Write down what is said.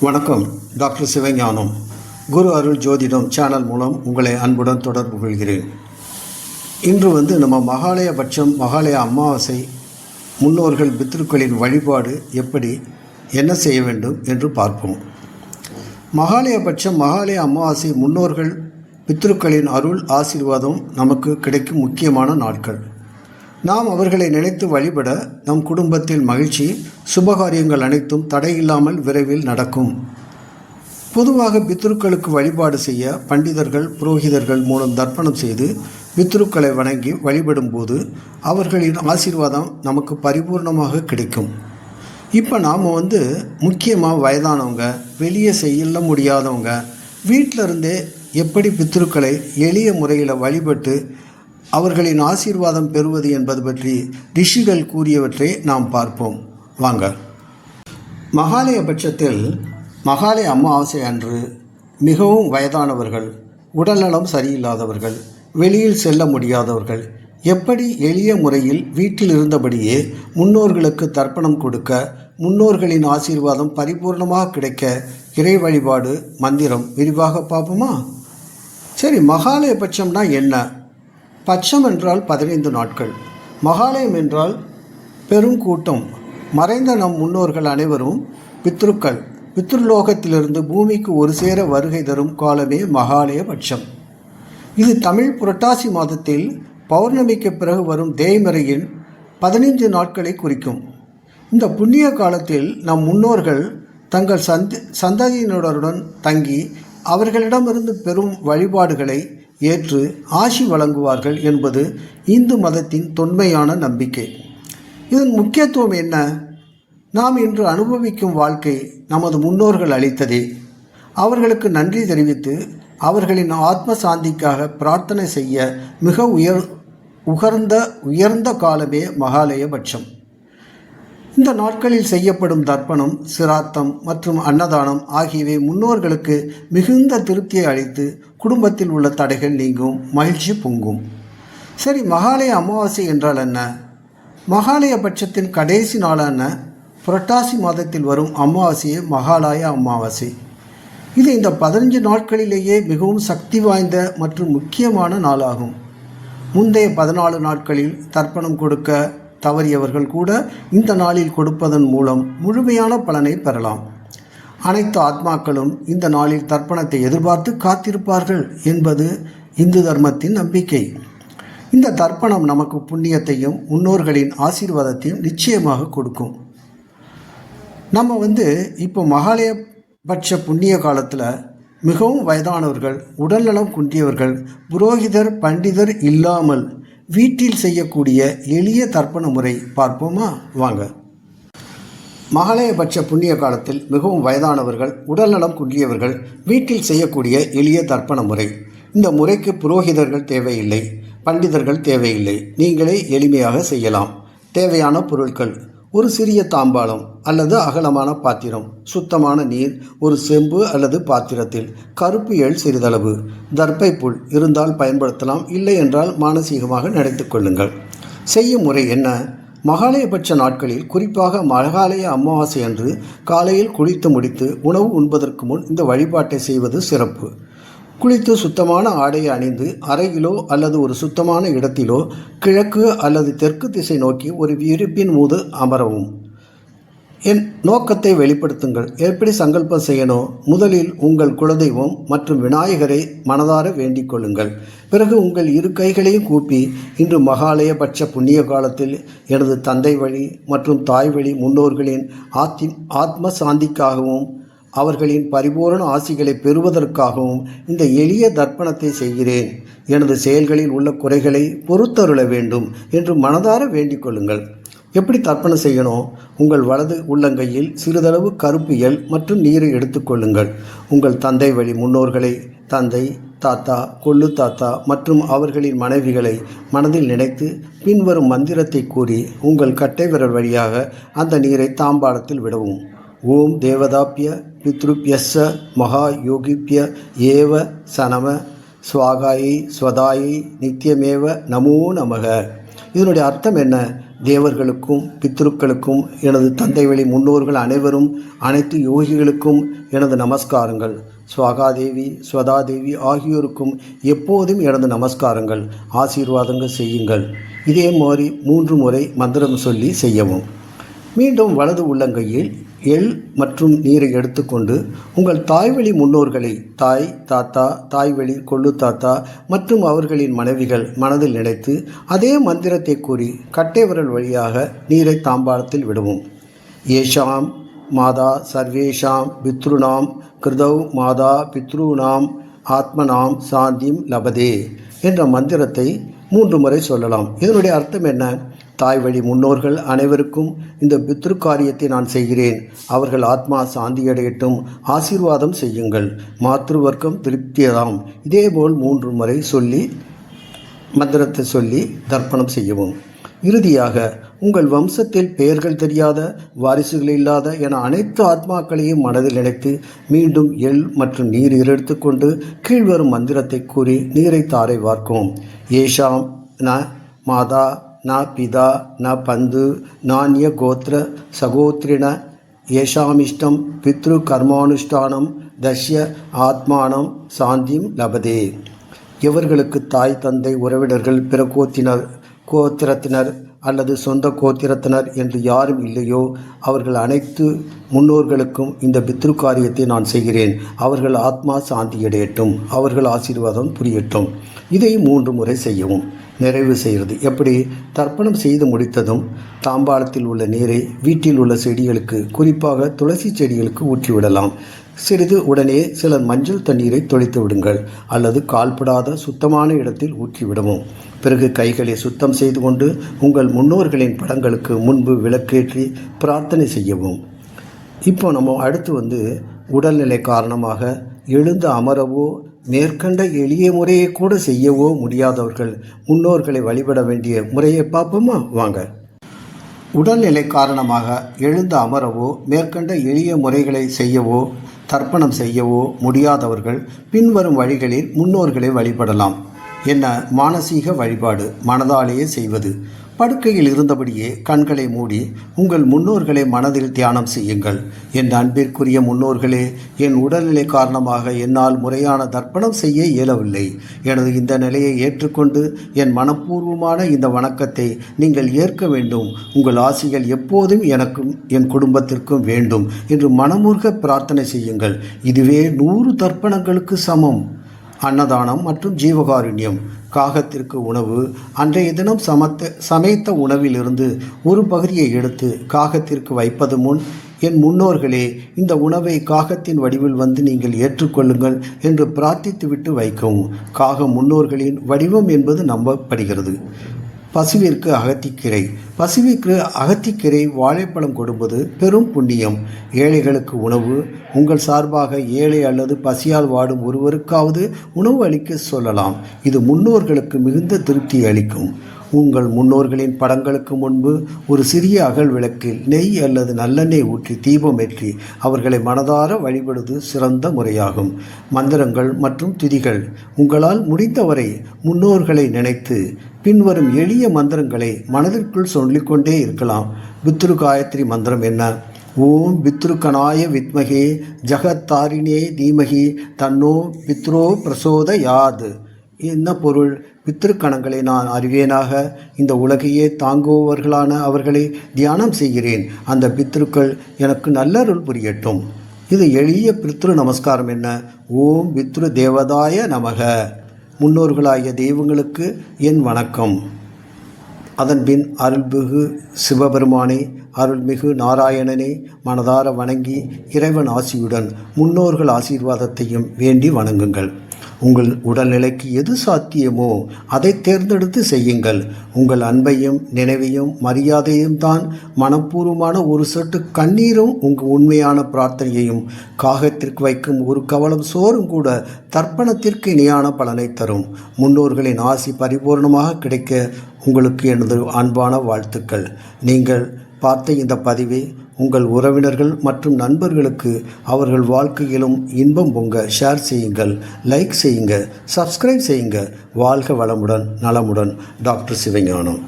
வணக்கம். டாக்டர் சிவஞானம். குரு அருள் ஜோதிடம் சேனல் மூலம் உங்களை அன்புடன் தொடர்பு கொள்கிறேன். இன்று வந்து நம்ம மகாலயபட்சம் மகாலய அமாவாசை முன்னோர்கள் பித்ருக்களின் வழிபாடு எப்படி என்ன செய்ய வேண்டும் என்று பார்ப்போம். மகாலயபட்சம் மகாலய அமாவாசை முன்னோர்கள் பித்ருக்களின் அருள் ஆசீர்வாதம் நமக்கு கிடைக்கும் முக்கியமான நாட்கள். நாம் அவர்களை நினைத்து வழிபட நம் குடும்பத்தில் மகிழ்ச்சி சுபகாரியங்கள் அனைத்தும் தடையில்லாமல் விரைவில் நடக்கும். பொதுவாக பித்ருக்களுக்கு வழிபாடு செய்ய பண்டிதர்கள் புரோகிதர்கள் மூலம் தர்ப்பணம் செய்து பித்ருக்களை வணங்கி வழிபடும்போது அவர்களின் ஆசீர்வாதம் நமக்கு பரிபூர்ணமாக கிடைக்கும். இப்போ நாம் வந்து முக்கியமாக வயதானவங்க வெளியே செய்ய முடியாதவங்க வீட்டிலருந்தே எப்படி பித்ருக்களை எளிய முறையில் வழிபட்டு அவர்களின் ஆசீர்வாதம் பெறுவது என்பது பற்றி ரிஷிகள் கூறியவற்றை நாம் பார்ப்போம். வாங்க. மகாலய பட்சத்தில் மகாலய அமாவாசை அன்று மிகவும் வயதானவர்கள் உடல்நலம் சரியில்லாதவர்கள் வெளியில் செல்ல முடியாதவர்கள் எப்படி எளிய முறையில் வீட்டில் இருந்தபடியே முன்னோர்களுக்கு தர்ப்பணம் கொடுக்க முன்னோர்களின் ஆசீர்வாதம் பரிபூர்ணமாக கிடைக்க இறை வழிபாடு மந்திரம் விரிவாக பார்ப்போமா? சரி மகாலய பட்சம்னா என்ன? பட்சம் என்றால் பதினைந்து நாட்கள். மகாலயம் என்றால் பெருங்கூட்டம் மறைந்த நம் முன்னோர்கள் அனைவரும் பித்ருக்கள். பித்ருலோகத்திலிருந்து பூமிக்கு ஒரு சேர வருகை தரும் காலமே மகாலய பட்சம். இது தமிழ் புரட்டாசி மாதத்தில் பௌர்ணமிக்கு பிறகு வரும் தேய்மறையின் பதினைந்து நாட்களை குறிக்கும். இந்த புண்ணிய காலத்தில் நம் முன்னோர்கள் தங்கள் சந்தி சந்ததியினருடன் தங்கி அவர்களிடமிருந்து பெறும் வழிபாடுகளை ஏற்று ஆசி வழங்குவார்கள் என்பது இந்து மதத்தின் தொன்மையான நம்பிக்கை. இதன் முக்கியத்துவம் என்ன? நாம் இன்று அனுபவிக்கும் வாழ்க்கை நமது முன்னோர்கள் அளித்ததே. அவர்களுக்கு நன்றி தெரிவித்து அவர்களின் ஆத்ம சாந்திக்காக பிரார்த்தனை செய்ய மிக உயர் உகர்ந்த உயர்ந்த காலமே மகாலயபட்சம். இந்த நாட்களில் செய்யப்படும் தர்ப்பணம் சிராத்தம் மற்றும் அன்னதானம் ஆகியவை முன்னோர்களுக்கு மிகுந்த திருப்தியை அளித்து குடும்பத்தில் உள்ள தடைகள் நீங்கும் மகிழ்ச்சி பொங்கும். சரி மகாலய அமாவாசை என்றால் என்ன? மகாலய பட்சத்தின் கடைசி நாளான புரட்டாசி மாதத்தில் வரும் அமாவாசையே மகாலய அமாவாசை. இது இந்த பதினஞ்சு நாட்களிலேயே மிகவும் சக்தி வாய்ந்த மற்றும் முக்கியமான நாளாகும். முந்தைய பதினாலு நாட்களில் தர்ப்பணம் கொடுக்க தவறியவர்கள் கூட இந்த நாளில் கொடுப்பதன் மூலம் முழுமையான பலனை பெறலாம். அனைத்து ஆத்மாக்களும் இந்த நாளில் தர்ப்பணத்தை எதிர்பார்த்து காத்திருப்பார்கள் என்பது இந்து தர்மத்தின் நம்பிக்கை. இந்த தர்ப்பணம் நமக்கு புண்ணியத்தையும் முன்னோர்களின் ஆசீர்வாதத்தையும் நிச்சயமாக கொடுக்கும். நம்ம வந்து இப்போ மகாலயபட்ச புண்ணிய காலத்தில் மிகவும் வயதானவர்கள் உடல்நலம் குன்றியவர்கள் புரோகிதர் பண்டிதர் இல்லாமல் வீட்டில் செய்யக்கூடிய எளிய தர்ப்பண முறை பார்ப்போமா? வாங்க. மகாலயபட்ச புண்ணிய காலத்தில் மிகவும் வயதானவர்கள் உடல்நலம் குன்றியவர்கள் வீட்டில் செய்யக்கூடிய எளிய தர்ப்பண முறை. இந்த முறைக்கு புரோகிதர்கள் தேவையில்லை பண்டிதர்கள் தேவையில்லை. நீங்களே எளிமையாக செய்யலாம். தேவையான பொருட்கள் ஒரு சிறிய தாம்பாளம் அல்லது அகலமான பாத்திரம் சுத்தமான நீர் ஒரு செம்பு அல்லது பாத்திரத்தில் கருப்பு எள் சிறிதளவு. தர்ப்பை புல் இருந்தால் பயன்படுத்தலாம் இல்லை என்றால் மானசீகமாக நினைத்து கொள்ளுங்கள். செய்யும் முறை என்ன? மகாலயபட்ச நாட்களில் குறிப்பாக மகாலய அமாவாசை அன்று காலையில் குளித்து முடித்து உணவு உண்பதற்கு முன் இந்த வழிபாட்டை செய்வது சிறப்பு. குளித்து சுத்தமான ஆடையை அணிந்து அறையிலோ அல்லது ஒரு சுத்தமான இடத்திலோ கிழக்கு அல்லது தெற்கு திசை நோக்கி ஒரு இருப்பின் மீது அமரவும். என் நோக்கத்தை வெளிப்படுத்துங்கள். எப்படி சங்கல்பம் செய்யணும் முதலில் உங்கள் குலதெய்வம் மற்றும் விநாயகரை மனதார வேண்டிக் கொள்ளுங்கள். பிறகு உங்கள் இரு கைகளையும் கூப்பி இன்று மகாலயபட்ச புண்ணிய காலத்தில் எனது தந்தை வழி மற்றும் தாய் வழி முன்னோர்களின் ஆத்தி ஆத்ம சாந்திக்காகவும் அவர்களின் பரிபூரண ஆசிகளை பெறுவதற்காகவும் இந்த எளிய தர்ப்பணத்தை செய்கிறேன். எனது செயல்களில் உள்ள குறைகளை பொறுத்தருள வேண்டும் என்று மனதார வேண்டிக் கொள்ளுங்கள். எப்படி தர்ப்பணம் செய்யணும்? உங்கள் வலது உள்ளங்கையில் சிறிதளவு கருப்பு எல் மற்றும் நீரை எடுத்துக்கொள்ளுங்கள் உங்கள் தந்தை வழி முன்னோர்களை தந்தை தாத்தா கொள்ளு தாத்தா மற்றும் அவர்களின் மனைவிகளை மனதில் நினைத்து பின்வரும் மந்திரத்தை கூறி உங்கள் கட்டை விரல் வழியாக அந்த நீரை தாம்பாளத்தில் விடவும். ஓம் தேவதாப்பிய பித்ருப்யஸ்ஸ மகா யோகிப்ய ஏவ சனம ஸ்வாகாயை ஸ்வதாயை நித்தியமேவ நமோ நமக இதனுடைய அர்த்தம் என்ன? தேவர்களுக்கும் பித்ருக்களுக்கும் எனது தந்தை வழி முன்னோர்கள் அனைவரும் அனைத்து யோகிகளுக்கும் எனது நமஸ்காரங்கள். ஸ்வகாதேவி ஸ்வதாதேவி ஆகியோருக்கும் எப்போதும் எனது நமஸ்காரங்கள். ஆசீர்வாதங்கள் செய்யுங்கள். இதே மாதிரி மூன்று முறை மந்திரம் சொல்லி செய்யவும். மீண்டும் வலது உள்ளங்கையில் எள் மற்றும் நீரை எடுத்துக்கொண்டு உங்கள் தாய்வழி முன்னோர்களை தாய் தாத்தா தாய்வழி கொள்ளு தாத்தா மற்றும் அவர்களின் மனைவிகள் மனதில் நினைத்து அதே மந்திரத்தை கூறி கட்டை விரல் வழியாக நீரை தாம்பாளத்தில் விடுவோம். ஏஷாம் மாதா சர்வேஷாம் பித்ருணாம் கிருதவ் மாதா பித்ருணாம் ஆத்மனாம் சாந்திம் லபதே என்ற மந்திரத்தை மூன்று முறை சொல்லலாம். இதனுடைய அர்த்தம் என்ன? தாய் வழி முன்னோர்கள் அனைவருக்கும் இந்த பித்ரு காரியத்தை நான் செய்கிறேன். அவர்கள் ஆத்மா சாந்தியடையட்டும். ஆசீர்வாதம் செய்யுங்கள். மாத்ருவர்க்கம் திருப்தியதாம். இதேபோல் மூன்று முறை சொல்லி மந்திரத்தை சொல்லி தர்ப்பணம் செய்யவும். இறுதியாக உங்கள் வம்சத்தில் பெயர்கள் தெரியாத வாரிசுகள் இல்லாத என அனைத்து ஆத்மாக்களையும் மனதில் நினைத்து மீண்டும் எள் மற்றும் நீர் எடுத்துக்கொண்டு கீழ்வரும் மந்திரத்தை கூறி நீரை தாரை வார்க்கும். ஏஷாம் ந மாதா ந பிதா ந பந்து நானிய கோத்திர சகோத்திரின ஏஷாமிஷ்டம் பித்ரு கர்மானுஷ்டானம் தஷ்ய ஆத்மானம் சாந்திம் லபதே. இவர்களுக்கு தாய் தந்தை உறவினர்கள் பிற கோத்தினர் கோத்திரத்தினர் அல்லது சொந்த கோத்திரத்தினர் என்று யாரும் இல்லையோ அவர்கள் அனைத்து முன்னோர்களுக்கும் இந்த பித்ரு காரியத்தை நான் செய்கிறேன். அவர்கள் ஆத்மா சாந்தியடையட்டும். அவர்கள் ஆசீர்வாதம் புரியட்டும். இதை மூன்று முறை செய்யவும். நிறைவு செய்கிறது. எப்படி? தர்ப்பணம் செய்து முடித்ததும் தாம்பாளத்தில் உள்ள நீரை வீட்டில் உள்ள செடிகளுக்கு குறிப்பாக துளசி செடிகளுக்கு ஊற்றிவிடலாம். சிறிது உடனே சிலர் மஞ்சள் தண்ணீரை தொளித்து விடுங்கள் அல்லது கால்படாத சுத்தமான இடத்தில் ஊற்றிவிடவும். பிறகு கைகளை சுத்தம் செய்து கொண்டு உங்கள் முன்னோர்களின் படங்களுக்கு முன்பு விளக்கேற்றி பிரார்த்தனை செய்யவும். இப்போ நம்ம அடுத்து வந்து உடல்நிலை காரணமாக எழுந்து அமரவோ மேற்கண்ட எளிய முறையை கூட செய்யவோ முடியாதவர்கள் முன்னோர்களை வழிபட வேண்டிய முறையை பார்ப்போமா? வாங்க. உடல்நிலை காரணமாக எழுந்து அமரவோ மேற்கண்ட எளிய முறைகளை செய்யவோ தர்ப்பணம் செய்யவோ முடியாதவர்கள் பின்வரும் வழிகளில் முன்னோர்களை வழிபடலாம். என்ன? மானசீக வழிபாடு மனதாலேயே செய்வது. படுக்கையில் இருந்தபடியே கண்களை மூடி உங்கள் முன்னோர்களை மனதில் தியானம் செய்யுங்கள். என் அன்பிற்குரிய முன்னோர்களே என் உடல்நிலை காரணமாக என்னால் முறையான தர்ப்பணம் செய்ய இயலவில்லை. எனது இந்த நிலையை ஏற்றுக்கொண்டு என் மனப்பூர்வமான இந்த வணக்கத்தை நீங்கள் ஏற்க வேண்டும். உங்கள் ஆசிகள் எப்போதும் எனக்கும் என் குடும்பத்திற்கும் வேண்டும் என்று மனமுருக பிரார்த்தனை செய்யுங்கள். இதுவே நூறு தர்ப்பணங்களுக்கு சமம். அன்னதானம் மற்றும் ஜீவகாருண்யம் காகத்திற்கு உணவு அன்றைய தினம் சமத்த சமைத்த உணவிலிருந்து ஒரு பகுதியை எடுத்து காகத்திற்கு வைப்பது முன் என் முன்னோர்களே இந்த உணவை காகத்தின் வடிவில் வந்து நீங்கள் ஏற்றுக்கொள்ளுங்கள் என்று பிரார்த்தித்துவிட்டு வைக்கவும். காகம் முன்னோர்களின் வடிவம் என்பது நம்பப்படுகிறது. பசுவிற்கு அகத்திக்கீரை. பசுவிற்கு அகத்திக்கீரை வாழைப்பழம் கொடுப்பது பெரும் புண்ணியம். ஏழைகளுக்கு உணவு உங்கள் சார்பாக ஏழை அல்லது பசியால் வாடும் ஒருவருக்காவது உணவு அளிக்க சொல்லலாம். இது முன்னோர்களுக்கு மிகுந்த திருப்தி அளிக்கும். உங்கள் முன்னோர்களின் படங்களுக்கு முன்பு ஒரு சிறிய அகல் விளக்கில் நெய் அல்லது நல்லெண்ணெய் ஊற்றி தீபம் ஏற்றி அவர்களை மனதார வழிபடுவது சிறந்த முறையாகும். மந்திரங்கள் மற்றும் துதிகள் உங்களால் முடிந்தவரை முன்னோர்களை நினைத்து பின்வரும் எளிய மந்திரங்களை மனதிற்குள் சொல்லிக்கொண்டே இருக்கலாம். பித்ரு காயத்ரி மந்திரம் என்ன? ஓம் பித்ருக்கனாய வித்மகே ஜகத்தாரிணே தீமகி தன்னோ பித்ரோ பிரசோதயாது. என்ன பொருள்? பித்திருக்கணங்களை நான் அறிவேனாக. இந்த உலகையே தாங்குபவர்களான அவர்களை தியானம் செய்கிறேன். அந்த பித்ருக்கள் எனக்கு நல்லருள் புரியட்டும். இது எளிய பித்ரு நமஸ்காரம் என்ன? ஓம் பித்ரு தேவதாய நமக. முன்னோர்களாகிய தெய்வங்களுக்கு என் வணக்கம். அதன்பின் அருள்மிகு சிவபெருமானே அருள்மிகு நாராயணனே மனதார வணங்கி இறைவன் ஆசியுடன் முன்னோர்கள் ஆசீர்வாதத்தையும் வேண்டி வணங்குங்கள். உங்கள் உடல்நிலைக்கு எது சாத்தியமோ அதை தேர்ந்தெடுத்து செய்யுங்கள். உங்கள் அன்பையும் நினைவையும் மரியாதையும் தான் மனப்பூர்வமான ஒரு சொட்டு கண்ணீரும் உங்கள் உண்மையான பிரார்த்தனையையும் காகத்திற்கு வைக்கும் ஒரு கவலம் சோறும் கூட தர்ப்பணத்திற்கு இணையான பலனை தரும். முன்னோர்களின் ஆசி பரிபூர்ணமாக கிடைக்க உங்களுக்கு எனது அன்பான வாழ்த்துக்கள். நீங்கள் பார்த்த இந்த பதிவை உங்கள் உறவினர்கள் மற்றும் நண்பர்களுக்கு அவர்கள் வாழ்க்கையிலும் இன்பம் பொங்க ஷேர் செய்யுங்கள் லைக் செய்யுங்க சப்ஸ்கிரைப் செய்யுங்க. வாழ்க வளமுடன் நலமுடன். டாக்டர் சிவஞானம்.